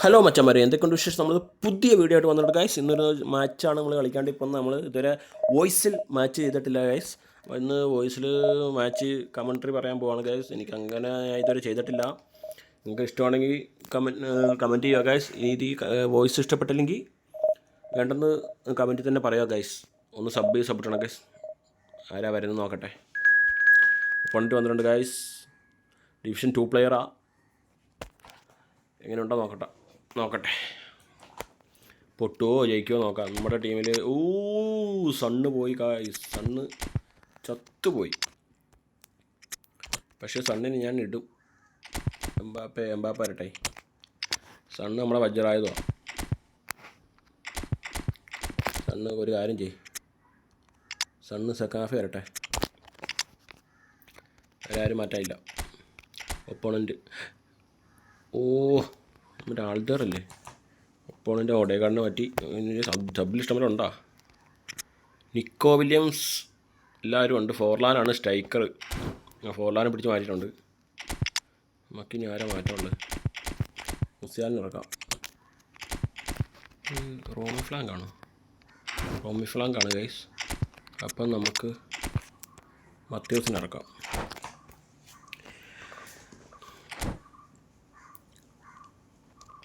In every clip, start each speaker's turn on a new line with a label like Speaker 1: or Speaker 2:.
Speaker 1: Hello മച്ചന്മാരെ. എന്തൊക്കെയുണ്ട് വിശേഷം? നമ്മൾ പുതിയ വീഡിയോ ആയിട്ട് വന്നിട്ട് ഗൈസ് ഇന്നൊരു മാച്ചാണ് നമ്മൾ കളിക്കാണ്ട് ഇപ്പം നമ്മൾ ഇതുവരെ വോയിസിൽ മാച്ച് ചെയ്തിട്ടില്ല ഗൈസ് ഇന്ന് വോയിസിൽ മാച്ച് കമൻട്രി പറയാൻ പോവാണ് ഗൈസ് എനിക്ക് അങ്ങനെ ഇതുവരെ ചെയ്തിട്ടില്ല. നിങ്ങൾക്ക് ഇഷ്ടമാണെങ്കിൽ കമന്റ് കമന്റ് ചെയ്യുക ഗൈസ് ഈ വോയിസ് ഇഷ്ടപ്പെട്ടില്ലെങ്കിൽ വേണ്ടെന്ന് കമന്റിൽ തന്നെ പറയുക ഗൈസ് ഒന്ന് സബ് ചെയ്ത് സബ് ഗൈസ് ആരാ വരുന്നത് നോക്കട്ടെ. ഫണ്ട് വന്നിട്ടുണ്ട് ഗൈസ് ഡിവിഷൻ ടു പ്ലെയറാണ് എങ്ങനെയുണ്ടോ നോക്കട്ടെ. നോക്കട്ടെ. പൊട്ടുവോ ജയിക്കുമോ നോക്കാം. നമ്മുടെ ടീമിൽ ഊ സണ്ണ് പോയി കായ് സണ്ണ് ചത്തുപോയി. പക്ഷേ സണ്ണിന് ഞാൻ ഇടും. എംബാപ്പ എംബാപ്പ വരട്ടെ. സണ്ണ് നമ്മളെ വജ്രായതോ സണ്ണ് ഒരു കാര്യം ചെയ് സണ്ണ് സെക്കാഫ് വരട്ടെ. ആരും മാറ്റാനില്ല. ഒപ്പോണന്റ് ഓ നമ്മുടെ അപ്പോൾ എന്റെ ഓടേക്കാടിനെ പറ്റി ഇഷ്ടം പോലെ ഉണ്ടാ? നിക്കോ വില്യംസ് എല്ലാവരും ഉണ്ട്. ഫോർലാനാണ് സ്ട്രൈക്കർ ഫോർലാനെ പിടിച്ച് മാറ്റിയിട്ടുണ്ട്. നമുക്കിനി ആരാ മാറ്റമുണ്ട് മുസ്യാലിന് ഇറക്കാം. റോമി ഫ്ലാങ്ക് ആണോ? റോമി ഫ്ലാങ്ക് ആണ് ഗൈസ് അപ്പം നമുക്ക് മത്യൂസിന് ഇറക്കാം.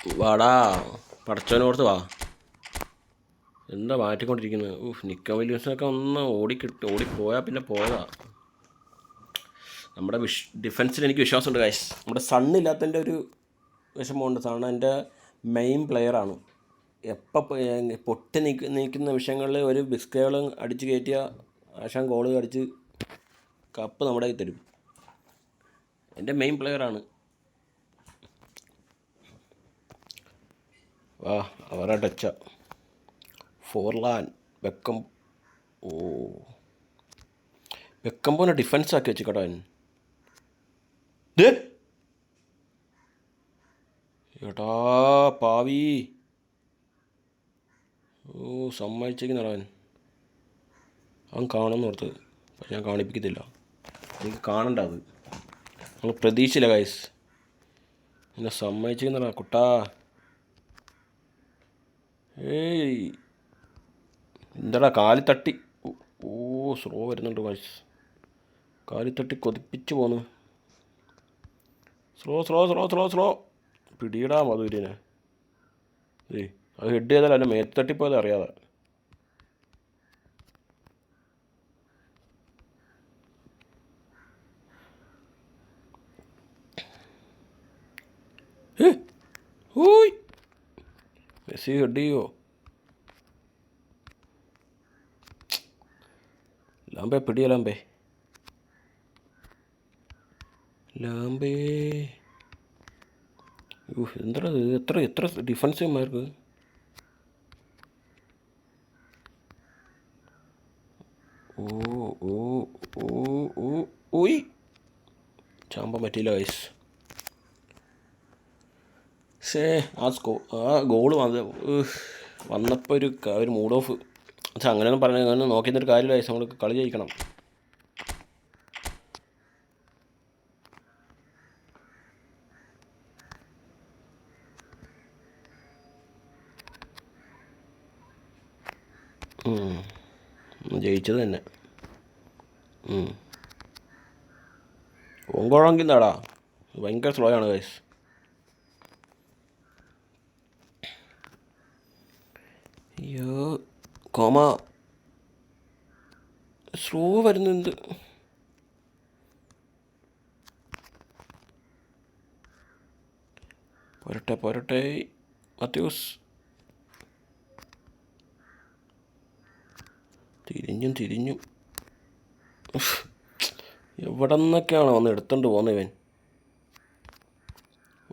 Speaker 1: വാടാ പടച്ചവനോർത്ത് വാ. എന്താ മാറ്റിക്കൊണ്ടിരിക്കുന്നത് ഊഹ് നിക്ക വില്യംസിനൊക്കെ ഒന്ന് ഓടിക്കിട്ട് ഓടിപ്പോയാൽ പിന്നെ പോയതാ. നമ്മുടെ വിഷ് ഡിഫൻസിൽ എനിക്ക് വിശ്വാസമുണ്ട് കാശ് നമ്മുടെ സണ്ണില്ലാത്തതിന്റെ ഒരു വിഷമമുണ്ട്. സണ് എന്റെ മെയിൻ പ്ലെയറാണ് എപ്പോൾ പൊട്ടി നിൽക്കുന്ന നിൽക്കുന്ന വിഷയങ്ങളിൽ ഒരു ബിസ്കേളും അടിച്ച് കയറ്റിയ ആശാൻ ഗോൾ അടിച്ച് കപ്പ് നമ്മുടെ കയ്യിൽ തരും. എന്റെ മെയിൻ പ്ലെയറാണ് വാ അവരുടെ ടച്ച. ഫോർലാൻ വെക്കം ഓ. വെക്കം വെക്കമ്പോനെ ഡിഫൻസ് ആക്കി വെച്ച് കേട്ടോ എടാ പാവി. ഓ സമ്മതിച്ചേക്കുന്നടാ നടവൻ അവൻ കാണുമെന്ന് ഓർത്ത്. ഞാൻ കാണിപ്പിക്കത്തില്ല. എനിക്ക് കാണണ്ട അത്. നമ്മൾ പ്രതീക്ഷയില്ല ഗൈസ് എന്നെ സമ്മതിച്ചേക്കുന്നടാ കുട്ടാ. ഏയ്. എന്താടാ കാലി തട്ടി ഓ- സ്ലോ വരുന്നുണ്ട് വൈസ് കാലി തട്ടി കൊതിപ്പിച്ച് പോന്നു. Slow slow slow slow slow പിടിയിടാ മധുരിനെ. ഏയ് അത് ഹെഡ് ചെയ്താലും എന്റെ മേത്ത് തട്ടിപ്പോയത് അറിയാതെ. ഏ ഓയ് മെസ്സി ഹെഡ് ചെയ്യോ ലാമ്പേ പിടിയ ലാംബേ ലാമ്പേ ഊ എന്താ എത്ര എത്ര ഡിഫൻസുമാർക്ക് ഓ ഓ ഓ ഓ ഓയ് ചാമ്പാൻ പറ്റിയില്ല വയസ്സ് പക്ഷേ ആ സ്കോ ആ ഗോൾ വന്ന് ഉഹ്, വന്നപ്പോൾ ഒരു ഒരു മൂഡ് ഓഫ് പക്ഷെ അങ്ങനെയൊന്നും പറഞ്ഞു അങ്ങനെ നോക്കി നിന്നൊരു കാര്യമില്ല. നമ്മൾ കളി ജയിക്കണം. ജയിച്ചത് തന്നെ. ഓങ്കോഴെങ്കിൽ എന്താടാ ഭയങ്കര സ്ലോ ആണ് ഗൈസ് കോമ സ്ലോ വരുന്നുണ്ട്. പോരട്ടെ പോരട്ടെ. മത്യൂസ്. തിരിഞ്ഞും തിരിഞ്ഞും. എവിടെ നിന്നൊക്കെയാണ് വന്ന് എടുത്തോണ്ട് പോകുന്നത് ഇവൻ?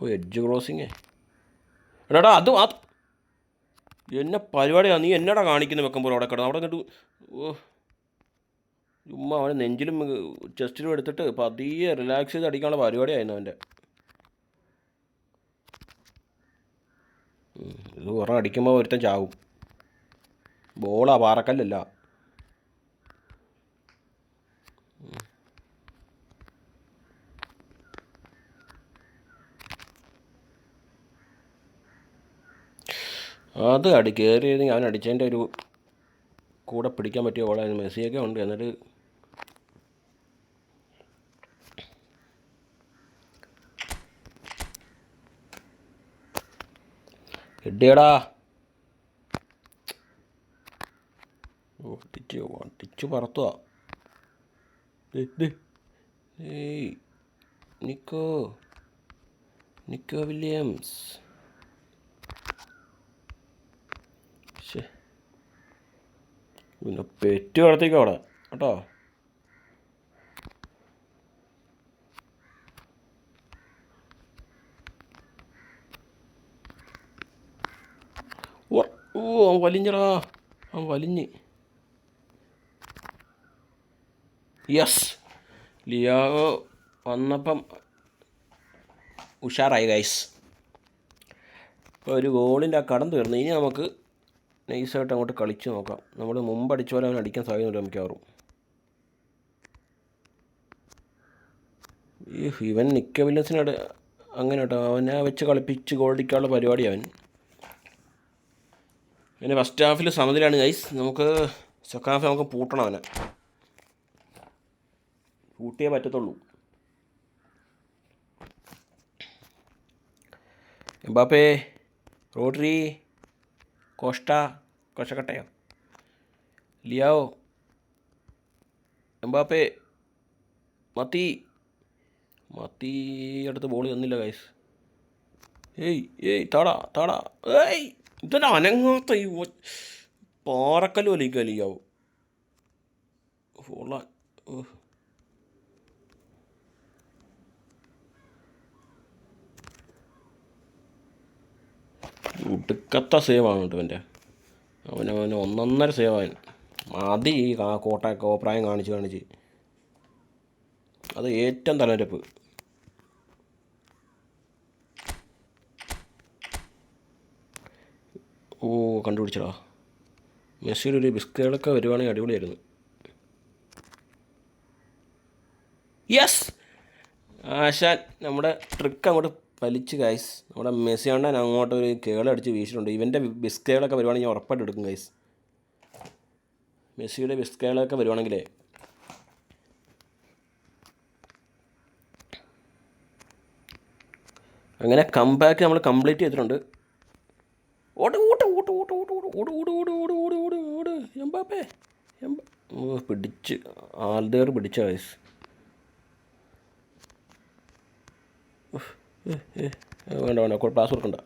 Speaker 1: ഓ എഡ്ജ് ക്രോസിങ്ങേ എടാടാ അത് അത് എന്നെ പരിപാടിയാണ് നീ എന്നടാ കാണിക്കുന്ന വെക്കുമ്പോൾ അവിടെ കിടന്നു? അവിടെ ഓ. ചുമ്മാ അവനെ നെഞ്ചിലും ചെസ്റ്റിലും എടുത്തിട്ട് പതിയെ റിലാക്സ് ചെയ്ത് അടിക്കാനുള്ള പരിപാടിയായിരുന്നു അവന്റെ. ഇത് കുറേ അടിക്കുമ്പോൾ ഒരുത്തൻ ചാവും. ബോളാ പാറക്കല്ലല്ല. അത് അടി കയറിയത് അവൻ അടിച്ചതിന്റെ ഒരു കൂടെ പിടിക്കാൻ പറ്റിയ ഗോളായിരുന്നു മെസ്സിയൊക്കെ ഉണ്ട്. എന്നിട്ട് ഓ ഒട്ടിച്ച് ടിച്ച് പറത്തുവാ. നിക്കോ. Nico Williams. പിന്നെ പെറ്റ് വളർത്തിക്കോ അവിടെ. കേട്ടോ? ഓ അവൻ വലിഞ്ഞടാ. അവൻ വലിഞ്ഞ്. യെസ് ലിയാഗോ വന്നപ്പം ഉഷാറായി ഗൈസ് ഒരു ഗോളിന്റെ ആ കടം തീർന്നു. ഇനി നമുക്ക് നൈസായിട്ട് അങ്ങോട്ട് കളിച്ച് നോക്കാം. നമ്മൾ മുമ്പ് അടിച്ച പോലെ അവൻ അടിക്കാൻ സാധ്യതയുണ്ട് മിക്കവാറും. ഈ ഇവൻ നിക്ക വില്യൻസിനോട് അങ്ങനെ കേട്ടോ. അവനെ വെച്ച് കളിപ്പിച്ച് ഗോൾ അടിക്കാനുള്ള പരിപാടി അവൻ. പിന്നെ ഫസ്റ്റ് ഹാഫിൽ സമനിലാണ് ഗൈസ് നമുക്ക് സെക്കൻഡ് ഹാഫ് നമുക്ക് പൂട്ടണം അവനെ. പൂട്ടിയേ പറ്റത്തുള്ളൂ. എംബാപ്പേ റോഡ്രി കോസ്റ്റ കൊശക്കട്ടയോ. ലിയാവോ എംബാപ്പേ മത്തി. മത്തി അടുത്ത് ബോൾ തന്നില്ല ഗൈസ് ഏയ് ഏയ് താടാ താടാ. ഏയ് ഇതന്നെ അനങ്ങാത്ത ഈ പാറക്കല്ല് വലിക്കുക ഫോളാ ഫോള ഒടുക്കത്ത സേവാണ് കേട്ടോ എന്റെ അവനവന് ഒന്നൊന്നര സേവാൻ മതി ഈ കാ കോട്ട കോപ്രായം കാണിച്ച് കാണിച്ച്. അത് ഏറ്റവും തലരപ്പ് ഓ കണ്ടുപിടിച്ചടാ. മെസ്സിയുടെ ഒരു ബിസ്കുകളൊക്കെ വരുവാണെങ്കിൽ അടിപൊളിയായിരുന്നു. യെസ് ആശാൻ നമ്മുടെ ട്രിക്ക് അങ്ങോട്ട് വലിച്ച് ഗൈസ് നമ്മുടെ മെസ്സി കൊണ്ടാൻ അങ്ങോട്ട് ഒരു കേളടിച്ച് വീശിട്ടുണ്ട് ഇവന്റെ ബിസ്കേളൊക്കെ വരുവാണെങ്കിൽ ഞാൻ ഉറപ്പായിട്ട് എടുക്കും ഗൈസ് മെസ്സിയുടെ ബിസ്കേളൊക്കെ വരുവാണെങ്കിലേ അങ്ങനെ കംബാക്ക് നമ്മൾ കംപ്ലീറ്റ് ചെയ്തിട്ടുണ്ട് ഓട് ഓട് ഓട് ഓട് ഓട് ഓട് ഓട് ഓട് ഓട് ഓട് എംബാപ്പേ എംബ പിടിച്ച് ആൽദേർ പിടിച്ച വയസ്സ് വേണ്ട വേണ്ട ക്ലാസ് കൊടുക്കണ്ട.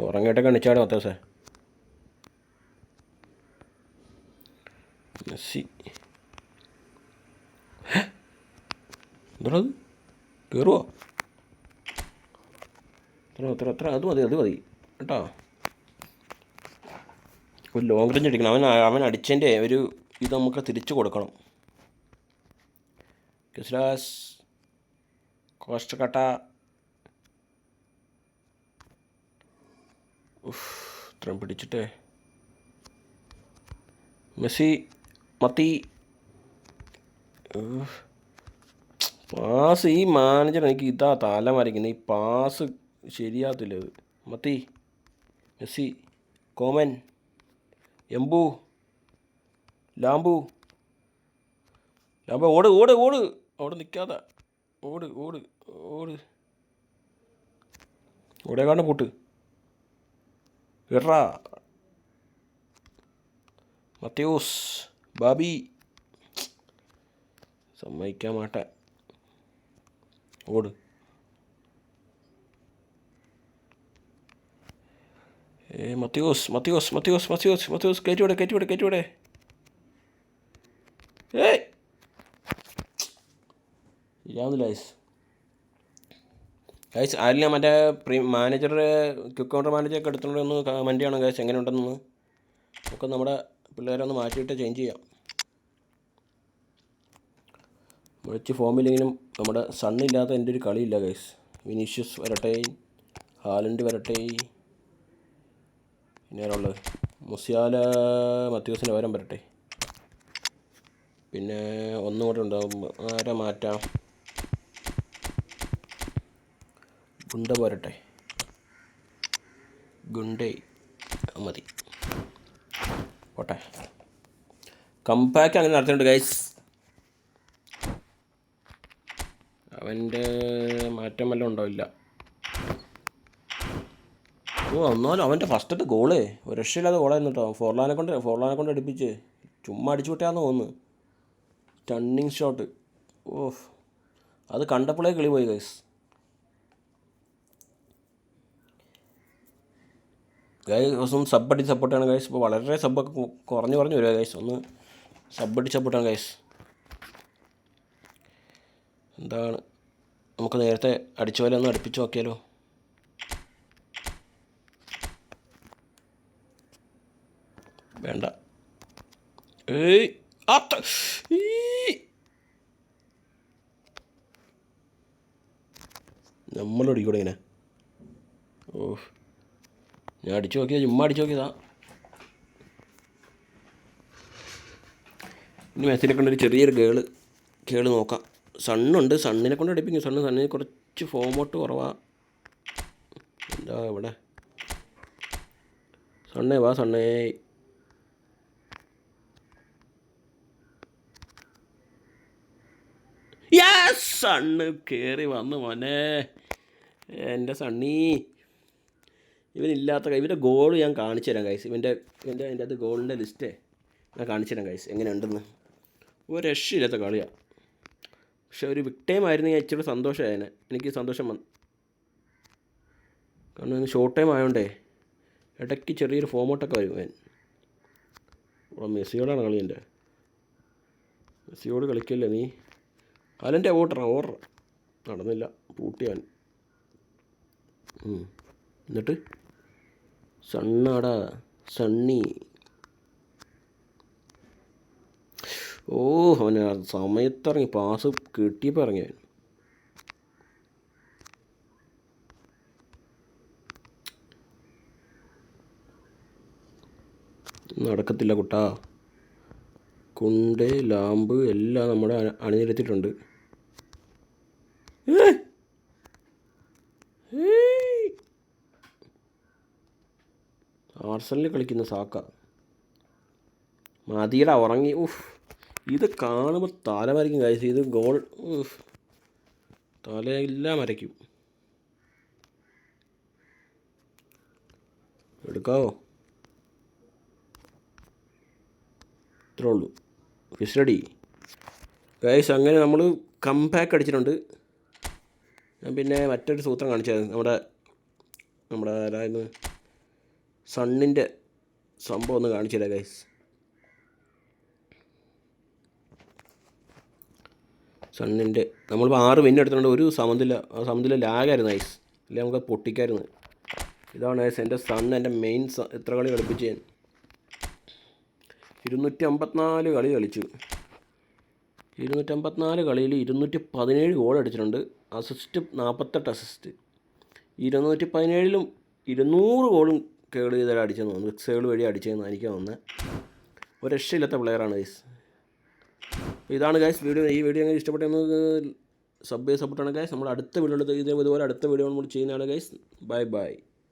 Speaker 1: ഉറങ്ങിയിട്ടൊക്കെ എണിച്ചാടെ മത്തേസേ മെസ്സി. എന്താ അത്? കയറുവോ അത്ര അത്ര അത്ര അത് മതി അത് മതി. കേട്ടോ? ഒരു ലോങ് റേഞ്ച് അടിക്കണം അവൻ അവൻ അടിച്ചതിന്റെ ഒരു ഇത് നമുക്ക് തിരിച്ചു കൊടുക്കണം. കിസ്രാസ് കോസ്റ്റക്കട്ട ഉഫ്, ഇത്രയും പിടിച്ചിട്ടേ. മെസ്സി മത്തി. പാസ് ഈ മാനേജർ എനിക്ക് ഇതാ തല മറിക്കുന്നത്. ഈ പാസ് ശരിയാകത്തില്ല ഇത് മത്തി മെസ്സി കോമൻ എംബു ലാംബു. ലാംബു ഓട് ഓട് ഓട്. അവിടെ നിൽക്കാതെ ഓട് ഓട് ഓട്. ഓടെ ഓടേക്കാണ്ട് പൂട്ട് എറാ മത്യൂസ് ബാബി. സമ്മതിക്കാൻ മാട്ടെ. ഓട്. ഏ മത്തിയോസ് മത്തിയോസ് മത്തിയോസ് മത്തിയോസ് മത്തിയോസ് കയറ്റിവിടെ കയറ്റിവിടെ കയറ്റിവിടെ. ഏയ്! ഇല്ലാന്നില്ല ഗൈസ് ഗൈസ് ആരില്ല മറ്റേ പ്രീ മാനേജർ ക്വിക്ക് കൗണ്ടർ മാനേജറൊക്കെ എടുത്തുകൊണ്ട് ഒന്ന് കമന്റ് ചെയ്യണം ഗൈസ് എങ്ങനെ ഉണ്ടെന്ന് ഒക്കെ നമ്മുടെ പിള്ളേരെ ഒന്ന് മാറ്റിയിട്ട് ചേഞ്ച് ചെയ്യാം. വിളിച്ച് ഫോമില്ലെങ്കിലും നമ്മുടെ സണ്ണില്ലാത്ത എന്റെ ഒരു കളിയില്ല ഗൈസ് വിനീഷ്യസ് വരട്ടെ ഹാലൻഡ് വരട്ടെ. പിന്നെ ആരുള്ളത് മുസിയാല മത്യൂസിന് പകരം വരട്ടെ. പിന്നെ ഒന്നും കൂടെ ഉണ്ടാവും. ആരെ മാറ്റാം? ഗുണ്ട പോരട്ടെ. ഗുണ്ടേ. മതി. പോട്ടെ. കമ്പാക്ക് അങ്ങനെ നടത്തിയിട്ടുണ്ട് ഗൈസ് അവന്റെ മാറ്റം വല്ലതും ഉണ്ടാവില്ല ഓ എന്നാലും അവന്റെ ഫസ്റ്റത്തെ ഗോളേ ഒരു രക്ഷയില്ലാതെ ഗോളായിരുന്നു കേട്ടോ. ഫോർലാനെ കൊണ്ട് ഫോർലാനെ കൊണ്ട് അടുപ്പിച്ച്. ചുമ്മാ അടിച്ചു വിട്ടാന്ന് തോന്നുന്നു. ടണ്ണിങ് ഷോട്ട് ഓ അത് കണ്ടപ്പോഴേ കിളി പോയി ഗൈസ് ഗൈസ് ഒന്ന് സബ് അടിച്ച് സപ്പോർട്ടാണ് ഗൈസ് ഇപ്പോൾ വളരെ സബ്ബൊക്കെ കുറഞ്ഞു കുറഞ്ഞു വരിക ഗൈസ് ഒന്ന് സബ് അടിച്ച് സപ്പോർട്ടാണ് ഗൈസ് എന്താണ്? നമുക്ക് നേരത്തെ അടിച്ച പോലെ ഒന്ന് അടുപ്പിച്ച് നോക്കിയാലോ? വേണ്ട. ഏയ് അത്ത. നമ്മളടിക്കൂടെ ഇങ്ങനെ? ഓ ഞാൻ അടിച്ചു നോക്കിയതാ ചുമ്മാ അടിച്ചു നോക്കിയതാ. ഇനി മെസ്സിനെ കൊണ്ടൊരു ചെറിയൊരു ഗേൾ കേൾ നോക്കാം. സണ്ണുണ്ട് സണ്ണിനെ കൊണ്ട് അടിപ്പിക്കും. സണ്ണ് സണ്ണിന് കുറച്ച് ഫോമോട്ട് കുറവാ. എന്താ ഇവിടെ? സണ്ണേ വാ സണ്ണേ. സണ്ണ് കയറി വന്നു മോനെ. എന്റെ സണ്ണി. ഇവനില്ലാത്ത ഇവന്റെ ഗോൾ ഞാൻ കാണിച്ചു തരാം കൈസ് ഇവന്റെ ഇവന്റെ അതിന്റെ അത് ഗോളിന്റെ ലിസ്റ്റേ ഞാൻ കാണിച്ചു തരാം കൈസ് എങ്ങനെയുണ്ടെന്ന്. ഒരു രക്ഷയില്ലാത്ത കളിയാണ് പക്ഷെ ഒരു വിക്ടേം ആയിരുന്നു. ഞാൻ ഇച്ചിരി സന്തോഷമായേനെ എനിക്ക് സന്തോഷം വന്നു. കാരണം ഇന്ന് ഷോർട്ട് ടൈം ആയതുകൊണ്ടേ ഇടയ്ക്ക് ചെറിയൊരു ഫോമോട്ടൊക്കെ വരും ഇവിടെ മെസ്സിയോടാണ് കളി എന്റെ. മെസ്സിയോട് കളിക്കില്ല നീ? അലന്റെ ഓട്ടറ ഓർഡർ നടന്നില്ല. പൂട്ടിയാൻ. എന്നിട്ട്? സണ്ണാടാ സണ്ണി. ഓ അവന് സമയത്തിറങ്ങി പാസ് കിട്ടിയപ്പോൾ ഇറങ്ങി അവൻ. നടക്കത്തില്ല കുട്ടാ. കുണ്ട് ലാമ്പ് എല്ലാം നമ്മുടെ അണി- അണിനിരത്തിയിട്ടുണ്ട്. ഏ! ആർസണലിൽ കളിക്കുന്ന സാക്ക. മതിയുടെ ഉറങ്ങി. ഉഫ്. ഇത് കാണുമ്പോൾ തല മരയ്ക്കും കാഴ്ച ഇത് ഗോൾ ഉഫ്. തലയെല്ലാം മരയ്ക്കും എടുക്കാവോ? ഇത്രേ ഉള്ളൂ. ഫിസ്റ്റഡി ഗൈസ് അങ്ങനെ നമ്മൾ കംപാക്ക് അടിച്ചിട്ടുണ്ട്. ഞാൻ പിന്നെ മറ്റൊരു സൂത്രം കാണിച്ചായിരുന്നു. നമ്മുടെ നമ്മുടെ ആരായിരുന്നു? സണ്ണിന്റെ സംഭവം ഒന്ന് കാണിച്ചു തരാം ഗൈസ് സണ്ണിന്റെ നമ്മളിപ്പോൾ ആറ് വിൻ എടുത്തിട്ടുണ്ട്. ഒരു സമനില ആ സമനില ലാഗായിരുന്നു ഐസ് അല്ലെങ്കിൽ നമുക്ക് പൊട്ടിക്കായിരുന്നു. ഇതാണ് ഐസ് എന്റെ സണ്ണ് എന്റെ മെയിൻ എത്ര കളി കളിപ്പിച്ച്. ഞാൻ ഇരുന്നൂറ്റി അമ്പത്തിനാല് കളി കളിച്ചു. ഇരുന്നൂറ്റമ്പത്തിനാല് കളിയിൽ ഇരുന്നൂറ്റി പതിനേഴ് ഗോൾ അടിച്ചിട്ടുണ്ട്. അസിസ്റ്റ് നാൽപ്പത്തെട്ട് അസിസ്റ്റ് ഇരുന്നൂറ്റി പതിനേഴിലും ഇരുന്നൂറ് ഗോളും കേൾ ചെയ്താൽ അടിച്ചെന്ന് തോന്നുന്നു. സിക്സുകൾ വഴി അടിച്ചതെന്ന് എനിക്ക് തോന്നുന്നത് ഒരു രക്ഷയില്ലാത്ത പ്ലെയറാണ് ഗൈസ് ഇതാണ് ഗൈസ് വീഡിയോ ഈ വീഡിയോ നിങ്ങൾക്ക് ഇഷ്ടപ്പെട്ടെന്ന് സബ് സപ്പോർട്ടാണ് ഗൈസ് നമ്മൾ അടുത്ത വീഡിയോ ഇതേപോലെ അടുത്ത വീഡിയോ നമ്മൾ ചെയ്യുന്നതാണ് ഗൈസ് ബൈ ബൈ